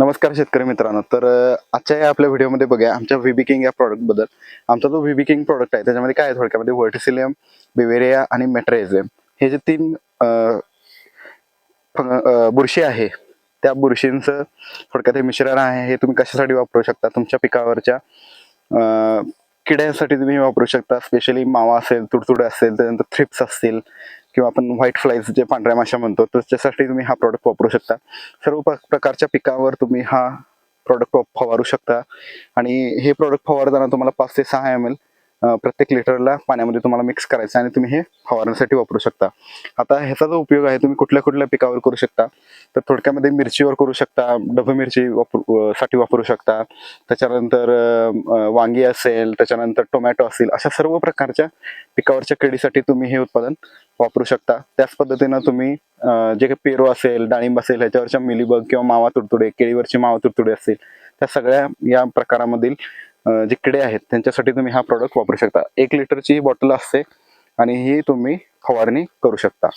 नमस्कार शेतकरी मित्रांनो. तर आजच्या या आपल्या व्हिडिओमध्ये बघूया आमच्या व्हीबी किंग या प्रॉडक्टबद्दल बद्दल. आमचा जो व्हीबी किंग प्रॉडक्ट आहे त्याच्यामध्ये काय आहे? थोडक्यामध्ये व्हर्टिसिलियम बिवेरिया आणि मेट्रेझियम हे जे तीन बुरशी आहे त्या बुरशींचं थोडक्यात हे मिश्रण आहे. हे तुम्ही कशासाठी वापरू शकता? तुमच्या पिकावरच्या किड्यांसाठी तुम्ही वापरू शकता. स्पेशली मावा असेल तुडतुडे असेल त्यानंतर थ्रिप्स असतील किंवा आपण व्हाईट फ्लाईज जे पांढऱ्या माशा म्हणतो तर त्याच्यासाठी तुम्ही हा प्रॉडक्ट वापरू शकता. सर्व प्रकारच्या पिकावर तुम्ही हा प्रॉडक्ट फवारू शकता. आणि हे प्रॉडक्ट फवारताना तुम्हाला पाच ते सहा एम एल प्रत्येक लिटरला पाण्यामध्ये तुम्हाला मिक्स करायचं आणि तुम्ही हे फवारण्यासाठी वापरू शकता. आता ह्याचा जो उपयोग आहे तुम्ही कुठल्या कुठल्या पिकावर करू शकता? तर थोडक्यामध्ये मिरचीवर करू शकता डब मिरची वापरू साठी वापरू शकता. त्याच्यानंतर वांगी असेल त्याच्यानंतर टोमॅटो असेल अशा सर्व प्रकारच्या पिकावरच्या किडीसाठी तुम्ही हे उत्पादन वापरू शकता. त्याच पद्धतीनं तुम्ही जे काही पेरू असेल डाळिंब असेल ह्याच्यावरच्या मिलीबग किंवा मावा तुडतुडे केळीवरची मावा तुडतुडे असतील त्या सगळ्या या प्रकारामधील जे किडे आहेत त्यांच्यासाठी तुम्ही हा प्रॉडक्ट वापरू शकता. एक लिटरची बॉटल असते आणि ही तुम्ही फवारणी करू शकता.